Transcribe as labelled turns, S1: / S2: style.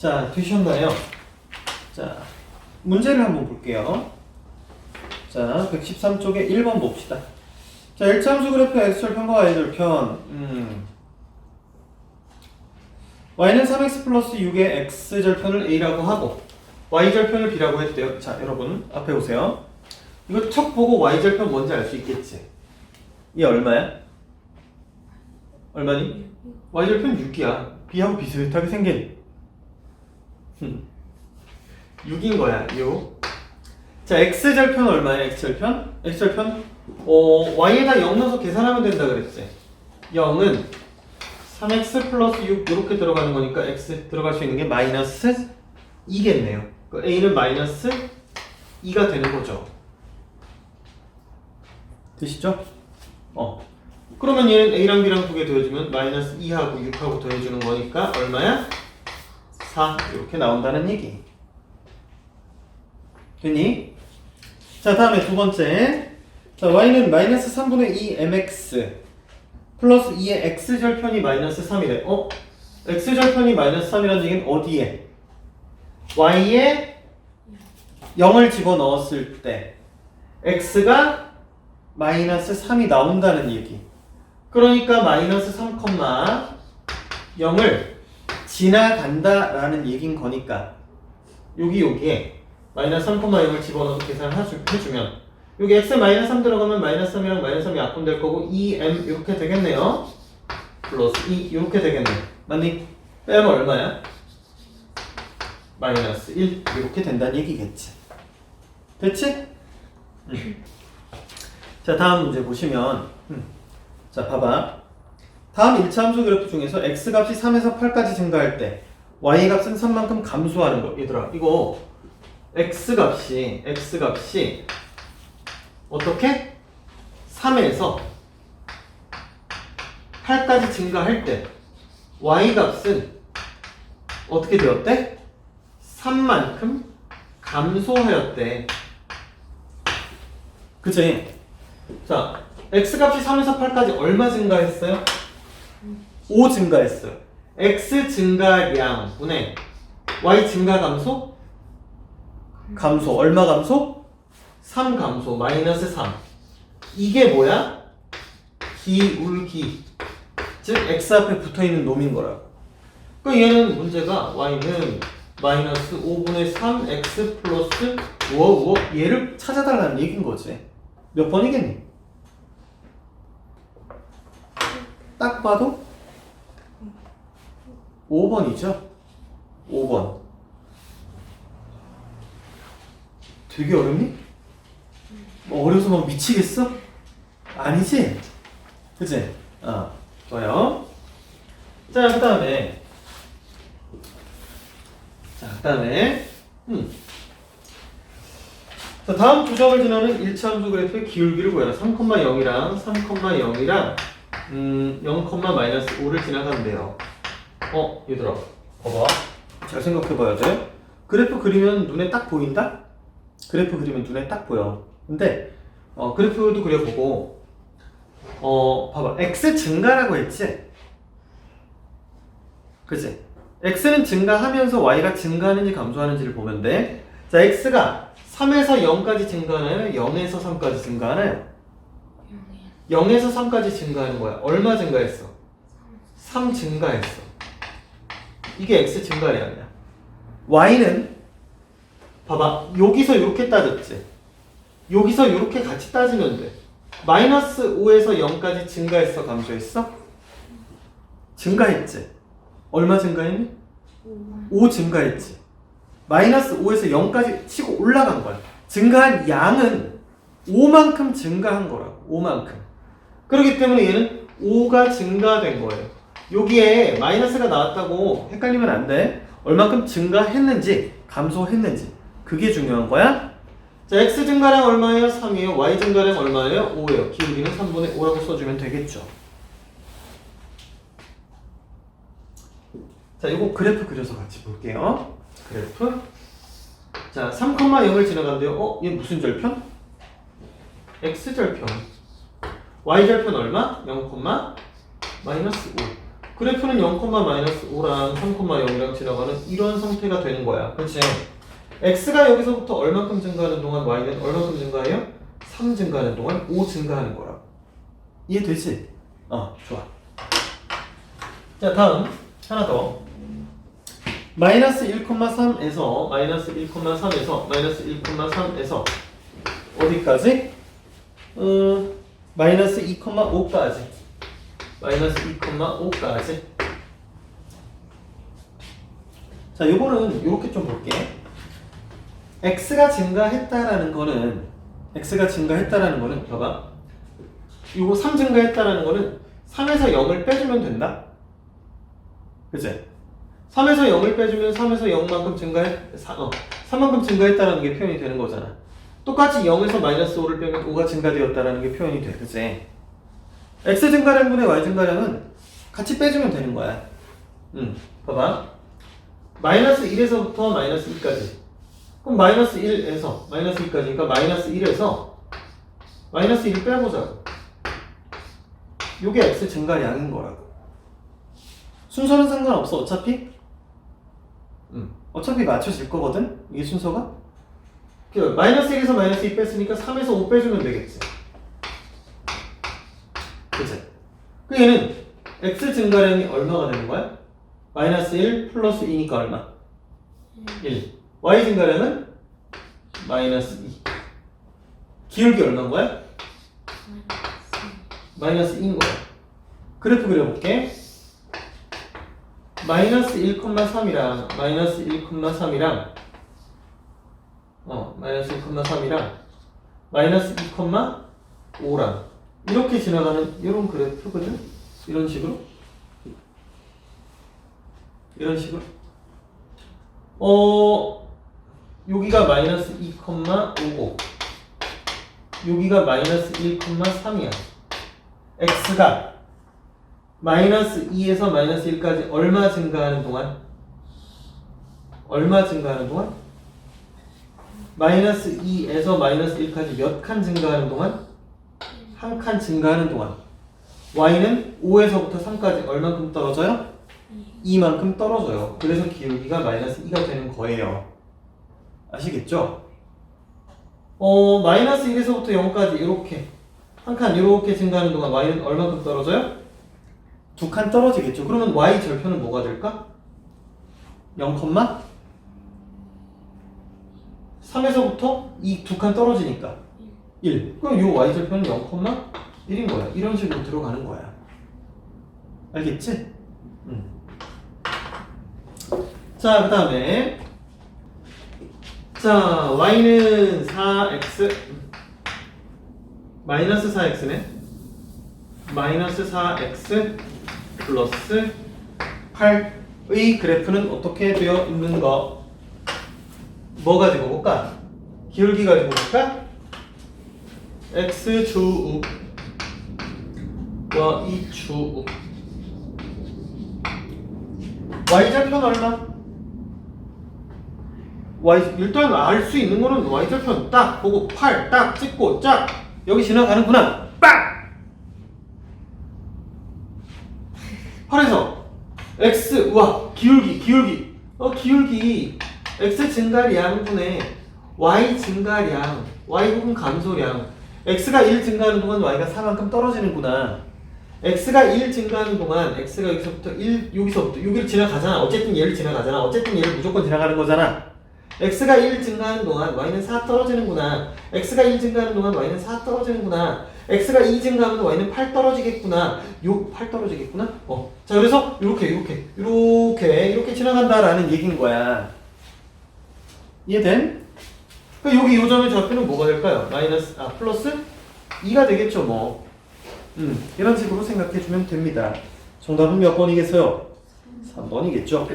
S1: 자, 되셨나요? 자, 문제를 한번 볼게요. 자, 113쪽에 1번 봅시다. 자, 1차함수 그래프 x절편과 y절편. 음. y는 3x 플러스 6의 x절편을 a라고 하고 y절편을 b라고 했대요. 자, 여러분 앞에 오세요. 이거 척 보고 y절편 뭔지 알 수 있겠지? 얘 얼마야? 얼마니? y절편 6이야. b하고 비슷하게 생긴. 6인 거야, 6. 자, x절편 얼마야, x절편? x절편? 어, y에다 0 넣어서 계산하면 된다 그랬지. 0은 3x 플러스 6 이렇게 들어가는 거니까 x 들어갈 수 있는 게 마이너스 2겠네요. 그 a는 마이너스 2가 되는 거죠. 되시죠? 어. 그러면 얘는 a랑 b랑 두 개 더해주면 마이너스 2하고 6하고 더해주는 거니까 얼마야? 4 이렇게 나온다는 얘기. 되니? 자 다음에 두 번째 자 y는 마이너스 3분의 2 mx 플러스 2의 x절편이 마이너스 3이래 어? x절편이 마이너스 3이라는 얘기는 어디에? y에 0을 집어넣었을 때 x가 마이너스 3이 나온다는 얘기 그러니까 마이너스 3, 0을 지나간다라는 얘긴 거니까 여기 여기에 마이너스 3, 0을 집어넣어서 계산을 해주- 해주면 여기 x 마이너스 3 들어가면 마이너스 3이랑 마이너스 3이 약분될 거고 2m 이렇게 되겠네요 플러스 2 이렇게 되겠네 맞니? 빼면 얼마야? 마이너스 1 이렇게 된다는 얘기겠지 됐지? 음. 자 다음 문제 보시면 음. 자 봐봐 다음 1차 함수 그래프 중에서 x값이 3에서 8까지 증가할 때 y값은 3만큼 감소하는 거 얘들아 이거 x값이 x값이 어떻게? 3에서 8까지 증가할 때 y값은 어떻게 되었대? 3만큼 감소하였대 그치? 자 x값이 3에서 8까지 얼마 증가했어요? 5 증가했어요 x 증가량 분의 y 증가 감소? 감소 얼마 감소? 3 감소 마이너스 3 이게 뭐야? 기울기 즉 x 앞에 붙어 있는 놈인 거라고 그 얘는 문제가 y는 마이너스 5분의 3 x 플러스 우어 우어 얘를 찾아달라는 얘기인 거지 몇 번이겠니? 딱 봐도 5번이죠 5번 되게 어렵니? 뭐 어려서 막 미치겠어? 아니지? 그치? 어, 좋아요. 자, 그 다음에. 자, 그 다음에. 음. 자, 다음 두 점을 지나는 1차 함수 그래프의 기울기를 구해라. 3,0이랑 3,0이랑 음, 0, 마이너스 5를 지나가는데요. 어, 얘들아. 봐봐. 잘 생각해봐야 돼. 그래프 그리면 눈에 딱 보인다? 그래프 그리면 눈에 딱 보여. 근데 어, 그래프도 그려보고 어 봐봐 x 증가라고 했지? 그치? x는 증가하면서 y가 증가하는지 감소하는지를 보면 돼. 자 x가 3에서 0까지 증가하나요? 0에서 3까지 증가하나요? 0에서 3까지 증가하는 거야. 얼마 증가했어? 3 증가했어. 이게 x 증가량이야. y는 봐봐 여기서 이렇게 따졌지 여기서 이렇게 같이 따지면 돼 마이너스 5에서 0까지 증가했어 감소했어? 증가했지 얼마 증가했니? 5 증가했지 마이너스 5에서 0까지 치고 올라간 거야 증가한 양은 5만큼 증가한 거라고 5만큼 그렇기 때문에 얘는 5가 증가된 거예요 여기에 마이너스가 나왔다고 헷갈리면 안 돼 얼만큼 증가했는지 감소했는지 그게 중요한 거야. 자, x 증가량 얼마예요? 3이에요. y 증가량 얼마예요? 5예요. 기울기는 3분의 5라고 써주면 되겠죠. 자, 이거 그래프 그려서 같이 볼게요. 그래프. 자, 3,0을 지나가는데요. 어? 얘 무슨 절편? x 절편. Y 절편 얼마? 0, 마이너스 5. 그래프는 0, 마이너스 5랑 3, 0이랑 지나가는 이런 상태가 되는 거야. 그렇지? x가 여기서부터 얼만큼 증가하는 동안 y는 얼만큼 증가해요? 3 증가하는 동안 5 증가하는 거라. 이해되지? 어, 좋아. 자, 다음 하나 더. 마이너스 1,3에서 마이너스 1,3에서 마이너스 1,3에서 어디까지? 어, 마이너스 2,5까지. 마이너스 2,5까지. 자, 요거는 요렇게 좀 볼게. x가 증가했다라는 거는 x가 증가했다라는 거는 봐봐. 요거 3 증가했다라는 거는 3에서 0을 빼주면 된다. 그치? 3에서 0을 빼주면 3에서 0만큼 증가했, 3, 어, 3만큼 증가했다라는 게 표현이 되는 거잖아. 똑같이 0에서 마이너스 5를 빼면 5가 증가되었다라는 게 표현이 돼. 그치? x 증가량분의 y 증가량은 같이 빼주면 되는 거야. 음, 봐봐. 마이너스 1에서부터 마이너스 2까지. 그럼 마이너스 1에서 마이너스 2까지니까 마이너스 1에서 마이너스 1을 빼보자고. 요게 x 증가량인 거라고. 순서는 상관없어. 어차피 음, 어차피 맞춰질 거거든. 이게 순서가. 그 마이너스 1에서 마이너스 2 뺐으니까 3에서 5 빼주면 되겠지. 그치? 그 얘는 x 증가량이 얼마가 되는 거야? 마이너스 1 플러스 2니까 얼마? 1. y 증가량은 마이너스 2. 기울기 얼마인 거야? 마이너스 2인 거야. 그래프 그려볼게. 마이너스 1,3이랑 마이너스 1,3이랑 어 마이너스 1,3이랑 마이너스 2,5랑 이렇게 지나가는 이런 그래프거든. 이런 식으로 이런 식으로 어 여기가 마이너스 2,5고 여기가 마이너스 1,3이야. x가 마이너스 2에서 마이너스 1까지 얼마 증가하는 동안? 얼마 증가하는 동안? 마이너스 2에서 마이너스 1까지 몇 칸 증가하는 동안? 한 칸 증가하는 동안. y는 5에서부터 3까지 얼만큼 떨어져요? 2만큼 떨어져요. 그래서 기울기가 마이너스 2가 되는 거예요. 아시겠죠? 어, 마이너스 1에서부터 0까지 이렇게 한 칸 이렇게 증가하는 동안 y는 얼만큼 떨어져요? 두 칸 떨어지겠죠. 그러면 y 절편은 뭐가 될까? 0, 3에서부터 이 두 칸 떨어지니까 1. 그럼 요 y 절편은 0, 1인 거야. 이런 식으로 들어가는 거야. 알겠지? 음. 자, 그 다음에 자, y는 4x 마이너스 4x네. 마이너스 4x 플러스 8의 그래프는 어떻게 되어 있는가? 뭐 가지고 볼까? 기울기 가지고 볼까? x축 y 축 y절편 얼마? y 일단 알 수 있는 거는 y절편 딱 보고 8딱 찍고 짝. 여기 지나가는구나. 빡! 8에서. X 우와 기울기 기울기. 어 기울기 x 증가량분의 y 증가량 y 혹은 감소량. X가 1 증가하는 동안 y가 4만큼 떨어지는구나. X가 1 증가하는 동안 x가 여기서부터 1 여기서부터 여기를 지나가잖아. 어쨌든 얘를 지나가잖아. 어쨌든 얘를 무조건 지나가는 거잖아. X가 1 증가하는 동안 y는 4 떨어지는구나. X가 1 증가하는 동안 y는 4 떨어지는구나. X가 2 증가하면 y는 8 떨어지겠구나. 요8 떨어지겠구나? 어. 자 그래서 이렇게 이렇게 이렇게 이렇게 지나간다라는 얘기인 거야 이해된? 그러니까 여기 요 점의 좌표는 뭐가 될까요? 마이너스 아 플러스 2가 되겠죠 뭐 음, 이런 식으로 생각해 주면 됩니다 정답은 몇 번이겠어요? 3번이겠죠